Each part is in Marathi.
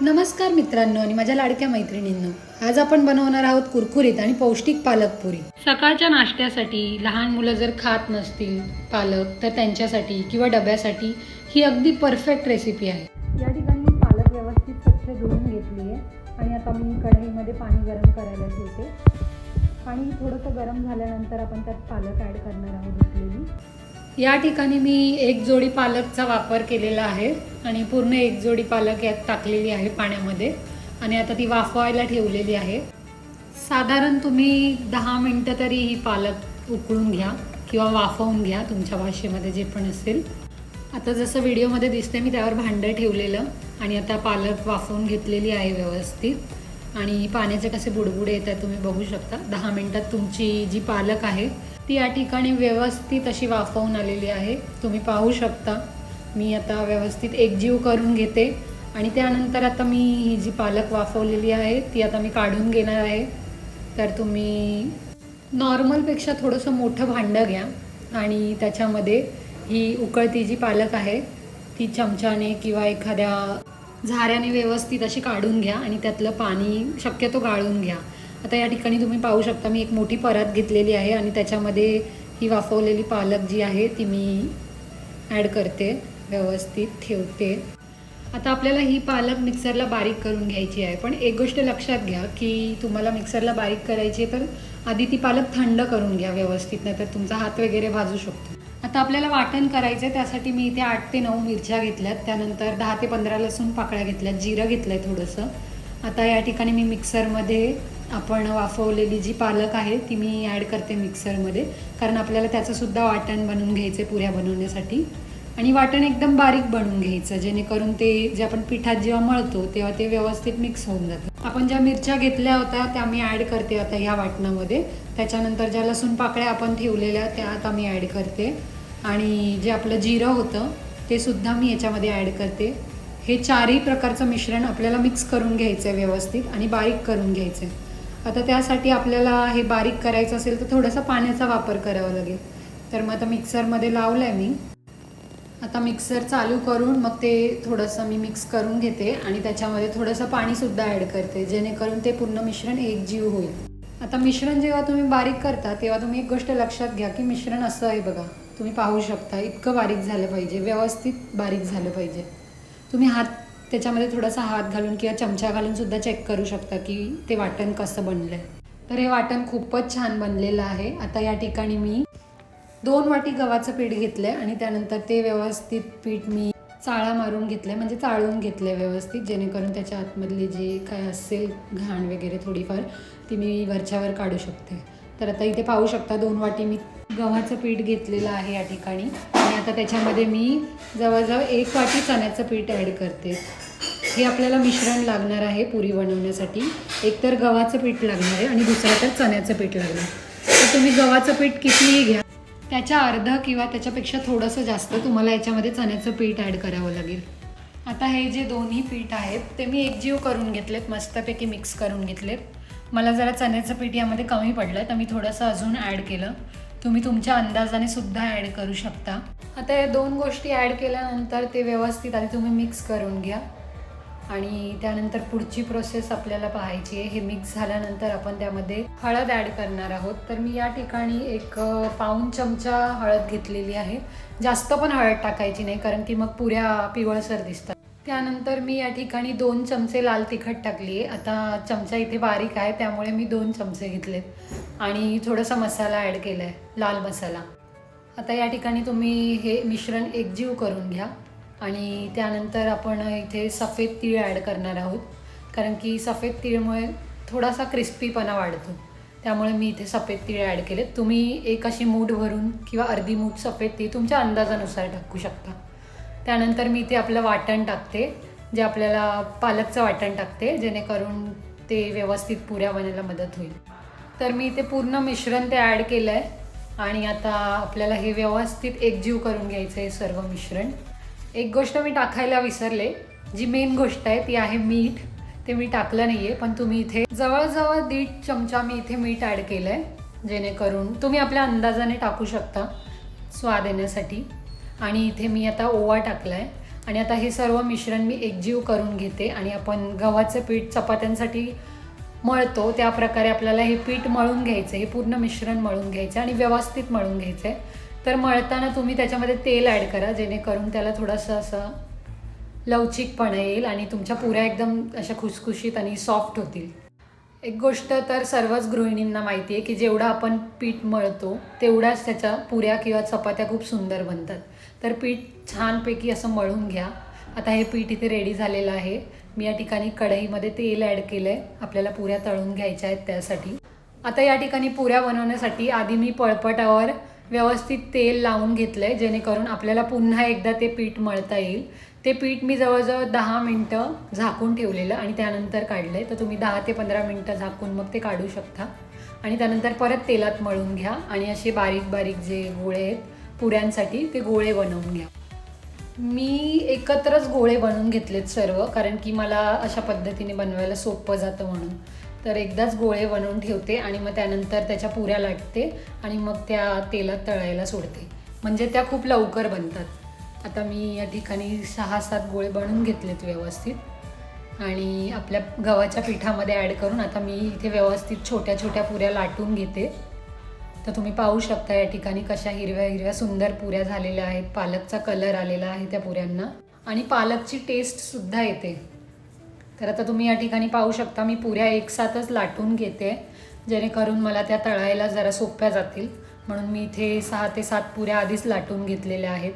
नमस्कार मित्रांनो आणि माझ्या लाडक्या मैत्रिणींनो. आज आपण बनवणार आहोत कुरकुरीत आणि पौष्टिक पालक पुरी. सकाळच्या नाश्त्यासाठी लहान मुलं जर खात नसतील पालक तर त्यांच्यासाठी किंवा डब्यासाठी ही अगदी परफेक्ट रेसिपी आहे. या ठिकाणी मी पालक व्यवस्थित स्वच्छ धुवून घेतली आहे. आणि आता मी कढईमध्ये पाणी गरम करायला ठेवते. पाणी थोडंसं गरम झाल्यानंतर आपण त्यात पालक ॲड करणार आहोत या ठिकाणी मी एक जोडी पालकचा वापर केलेला आहे आणि पूर्ण एक जोडी पालक यात टाकलेली आहे पाण्यामध्ये आणि आता ती वाफवायला ठेवलेली आहे. साधारण तुम्ही दहा मिनटं तरी ही पालक उकळून घ्या किंवा वाफवून घ्या तुमच्या भाषेमध्ये जे पण असेल. आता जसं व्हिडिओमध्ये दिसते मी त्यावर भांडं ठेवलेलं आणि आता पालक वाफवून घेतलेली आहे व्यवस्थित. आणि पाण्याचे कसे बुडबुडे येत आहेत तुम्ही बघू शकता. दहा मिनटात तुमची जी पालक आहे ती या ठिकाणी व्यवस्थित अशी वाफवून आलेली आहे. तुम्ही पाहू शकता. मी आता व्यवस्थित एकजीव करून घेते. आणि त्यानंतर आता मी ही जी पालक वाफवलेली आहे ती आता मी काढून घेणार आहे. तर तुम्ही नॉर्मलपेक्षा थोडंसं मोठं भांडं घ्या. आणि त्याच्यामध्ये ही उकळती जी पालक आहे ती चमच्याने किंवा एखाद्या झाऱ्याने व्यवस्थित अशी काढून घ्या. आणि त्यातलं पाणी शक्यतो गाळून घ्या. आता या ठिकाणी तुम्ही पाहू शकता मी एक मोठी परात घेतलेली आहे आणि त्याच्यामध्ये ही वाफवलेली पालक जी आहे ती मी ॲड करते व्यवस्थित ठेवते. आता आपल्याला ही पालक मिक्सरला बारीक करून घ्यायची आहे. पण एक गोष्ट लक्षात घ्या की तुम्हाला मिक्सरला बारीक करायची आहे तर आधी ती पालक थंड करून घ्या व्यवस्थित नाही तर तुमचा हात वगैरे भाजू शकतो. आता आपल्याला वाटण करायचं आहे त्यासाठी मी इथे आठ ते नऊ मिरच्या घेतल्यात. त्यानंतर दहा ते पंधरा लसूण पाकळ्या घेतल्यात जिरं घेतलं आहे थोडंसं. आता या ठिकाणी मी मिक्सरमध्ये आपण वाफवलेली जी पालक आहे ती मी ॲड करते मिक्सरमध्ये. कारण आपल्याला त्याचंसुद्धा वाटण बनवून घ्यायचं आहे पुऱ्या बनवण्यासाठी. आणि वाटण एकदम बारीक बनवून घ्यायचं जेणेकरून ते जे आपण पिठात जेव्हा मळतो तेव्हा ते व्यवस्थित मिक्स होऊन जातं. आपण ज्या मिरच्या घेतल्या होत्या त्या मी ॲड करते आता ह्या वाटणामध्ये. त्याच्यानंतर ज्या लसूण पाकळ्या आपण ठेवलेल्या त्या आता मी ॲड करते. आणि जे आपलं जिरं होतं ते सुद्धा मी याच्यामध्ये ॲड करते. हे चारही प्रकारचं मिश्रण आपल्याला मिक्स करून घ्यायचं आहे व्यवस्थित आणि बारीक करून घ्यायचं आहे आता त्यासाठी आपल्याला हे बारीक करायचं असेल तर थोडासा पाण्याचा वापर करावा लागेल. तर मग आता मिक्सरमध्ये लावलं आहे मी. आता मिक्सर चालू करून मग ते थोडंसं मी मिक्स करून घेते आणि त्याच्यामध्ये थोडंसं पाणीसुद्धा ॲड करते जेणेकरून ते पूर्ण मिश्रण एकजीव होईल. आता मिश्रण जेव्हा तुम्ही बारीक करता तेव्हा तुम्ही एक गोष्ट लक्षात घ्या की मिश्रण असं आहे बघा. तुम्ही पाहू शकता इतकं बारीक झालं पाहिजे व्यवस्थित बारीक झालं पाहिजे. तुम्ही हात त्याच्यामध्ये थोडासा हात घालून किंवा चमचा घालून सुद्धा चेक करू शकता की ते वाटण कसं बनलं आहे तर हे वाटण खूपच छान बनलेलं आहे. आता या ठिकाणी मी दोन वाटी गव्हाचं पीठ घेतलं आहे आणि त्यानंतर ते व्यवस्थित पीठ मी चाळा मारून घेतलं आहे म्हणजे चाळून घेतलं आहे व्यवस्थित जेणेकरून त्याच्या आतमधली जी काय असेल घाण वगैरे थोडीफार ती मी वरच्यावर काढू शकते. तर आता इथे पाहू शकता दोन वाटी मी गव्हाचं पीठ घेतलेलं आहे या ठिकाणी. आणि आता त्याच्यामध्ये मी जवळजवळ एक वाटी चण्याचं पीठ ॲड करते. हे आपल्याला मिश्रण लागणार आहे पुरी बनवण्यासाठी. एक तर गव्हाचं पीठ लागणार आहे आणि दुसरं तर चण्याचं पीठ लागणार तर तुम्ही गव्हाचं पीठ कितीही घ्या. त्याच्या अर्ध किंवा त्याच्यापेक्षा थोडंसं जास्त तुम्हाला याच्यामध्ये चण्याचं पीठ ॲड करावं लागेल. आता हे जे दोन्ही पीठ आहेत ते मी एकजीव करून घेतलेत मस्तपैकी मिक्स करून घेतलेत. मला जरा चण्याचं पीठ यामध्ये कमी पडलं तर मी थोडंसं अजून ॲड केलं. तुम्ही तुमच्या अंदाजाने सुद्धा ॲड करू शकता. आता या दोन गोष्टी ॲड केल्यानंतर ते व्यवस्थित आधी तुम्ही मिक्स करून घ्या. आणि त्यानंतर पुढची प्रोसेस आपल्याला पाहायची आहे. हे मिक्स झाल्यानंतर आपण त्यामध्ये हळद ॲड करणार आहोत. तर मी या ठिकाणी एक पाऊन पाऊण चमचा हळद घेतलेली आहे. जास्त पण हळद टाकायची नाही कारण की मग पुऱ्या पिवळसर दिसतात. त्यानंतर मी या ठिकाणी दोन चमचे लाल तिखट टाकली आहे. आता चमचा इथे बारीक आहे त्यामुळे मी दोन चमचे घेतलेत. आणि थोडासा मसाला ॲड केला आहे लाल मसाला. आता या ठिकाणी तुम्ही हे मिश्रण एकजीव करून घ्या आणि त्यानंतर आपण इथे सफेद तीळ ॲड करणार आहोत. कारण की सफेद तीळमुळे थोडासा क्रिस्पीपणा वाढतो. त्यामुळे मी इथे सफेद तीळ ॲड केले तुम्ही एक अशी मूठ भरून किंवा अर्धी मूठ सफेद तीळ तुमच्या अंदाजानुसार टाकू शकता. त्यानंतर मी इथे आपलं वाटण टाकते जे आपल्याला पालकचं वाटण टाकते जेणेकरून ते व्यवस्थित पुऱ्या बनायला मदत होईल. तर मी इथे पूर्ण मिश्रण ते ॲड केलं आहे आणि आता आपल्याला हे व्यवस्थित एकजीव करून घ्यायचं आहे सर्व मिश्रण. एक गोष्ट मी टाकायला विसरले. जी मेन गोष्ट आहे ती आहे मीठ. ते मी टाकलं नाही आहे पण तुम्ही इथे जवळजवळ दीड चमचा मी इथे मीठ ॲड केलं आहे जेणेकरून तुम्ही आपल्या अंदाजाने टाकू शकता स्वाद येण्यासाठी. आणि इथे मी आता ओवा टाकला आहे आणि आता हे सर्व मिश्रण मी एकजीव करून घेते. आणि आपण गव्हाचं पीठ चपात्यांसाठी मळतो त्या प्रकारे आपल्याला हे पीठ मळून घ्यायचं हे पूर्ण मिश्रण मळून घ्यायचं आणि व्यवस्थित मळून घ्यायचं. आहे तर मळताना तुम्ही त्याच्यामध्ये तेल ॲड करा जेणेकरून त्याला थोडंसं असं लवचिकपणा येईल आणि तुमच्या पुऱ्या एकदम अशा खुसखुशीत आणि सॉफ्ट होतील. एक गोष्ट तर सर्वच गृहिणींना माहिती आहे की जेवढं आपण पीठ मळतो तेवढ्याच त्याच्या पुऱ्या किंवा चपात्या खूप सुंदर बनतात. तर पीठ छानपैकी असं मळून घ्या. आता हे पीठ इथे रेडी झालेलं आहे. मी या ठिकाणी कढईमध्ये तेल ॲड केलं आहे आपल्याला पुऱ्या तळून घ्यायच्या आहेत त्यासाठी. आता या ठिकाणी पुऱ्या बनवण्यासाठी आधी मी पळपटावर व्यवस्थित तेल लावून घेतलं आहे जेणेकरून आपल्याला पुन्हा एकदा ते पीठ मळता येईल. ते पीठ मी जवळजवळ दहा मिनटं झाकून ठेवलेलं आणि त्यानंतर काढलं आहे तर तुम्ही दहा ते पंधरा मिनटं झाकून मग ते काढू शकता. आणि त्यानंतर परत तेलात मळून घ्या आणि असे बारीक बारीक जे गोळे आहेत पुऱ्यांसाठी ते गोळे बनवून घ्या. मी एकत्रच गोळे बनवून घेतलेत सर्व कारण की मला अशा पद्धतीने बनवायला सोपं जातं म्हणून. तर एकदाच गोळे बनवून ठेवते आणि मग त्यानंतर त्याच्या पुऱ्या लाटते आणि मग त्या तेलात तळायला सोडते. म्हणजे त्या खूप लवकर बनतात. आता मी या ठिकाणी सहा सात गोळे बनवून घेतलेत व्यवस्थित. आणि आपल्या गव्हाच्या पिठामध्ये ॲड करून आता मी इथे व्यवस्थित छोट्या छोट्या पुऱ्या लाटून घेते. तर तुम्ही पाहू शकता या ठिकाणी कशा हिरव्या हिरव्या सुंदर पुऱ्या झालेल्या आहेत. पालकचा कलर आलेला आहे त्या पुऱ्यांना. आणि पालकची टेस्टसुद्धा येते. तर आता तुम्ही या ठिकाणी पाहू शकता मी पुऱ्या एकसाथच लाटून घेते. जेणेकरून मला त्या तळायला जरा सोप्या जातील. म्हणून मी इथे सहा ते सात पुऱ्या आधीच लाटून घेतलेल्या आहेत.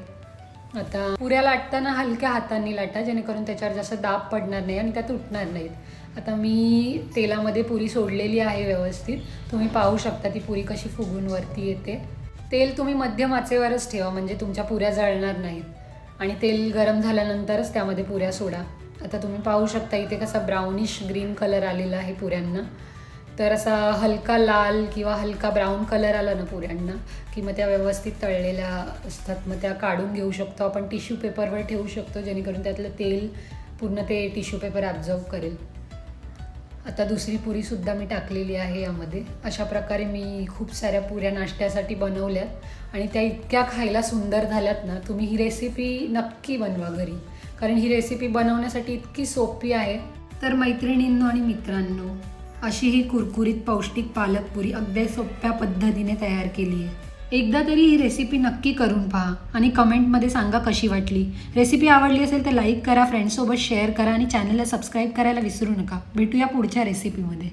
आता पुऱ्या लाटताना हलक्या हातांनी लाटा जेणेकरून त्याच्यावर जास्त दाब पडणार नाही आणि त्या तुटणार नाहीत. आता मी तेलामध्ये पुरी सोडलेली आहे व्यवस्थित. तुम्ही पाहू शकता ती पुरी कशी फुगून वरती येते. तेल तुम्ही मध्यम आचेवरच ठेवा म्हणजे तुमच्या पुऱ्या जळणार नाहीत. आणि तेल गरम झाल्यानंतरच त्यामध्ये पुऱ्या सोडा. आता तुम्ही पाहू शकता इथे कसा ब्राउनिश ग्रीन कलर आलेला आहे पुऱ्यांना. तर असा हलका लाल किंवा हलका ब्राऊन कलर आला ना पुऱ्यांना की मग त्या व्यवस्थित तळलेल्या असतात. मग त्या काढून घेऊ शकतो. आपण टिश्यू पेपरवर ठेवू शकतो जेणेकरून त्यातलं तेल पूर्ण ते टिश्यू पेपर ॲब्झॉर्व करेल. आता दुसरी पुरीसुद्धा मी टाकलेली आहे यामध्ये. अशा प्रकारे मी खूप साऱ्या पुऱ्या नाश्त्यासाठी बनवल्यात. आणि त्या इतक्या खायला सुंदर झाल्यात ना तुम्ही ही रेसिपी नक्की बनवा घरी. कारण ही रेसिपी बनवण्यासाठी इतकी सोपी आहे. तर मैत्रिणींनो आणि मित्रांनो अशी ही कुरकुरीत पौष्टिक पालकपुरी अगदी सोप्या पद्धतीने तयार केली आहे. एकदा तरी ही रेसिपी नक्की करून पहा आणि कमेंटमध्ये सांगा कशी वाटली. रेसिपी आवडली असेल तर लाईक करा फ्रेंड्ससोबत शेअर करा आणि चॅनलला सबस्क्राईब करायला विसरू नका. भेटूया पुढच्या रेसिपीमध्ये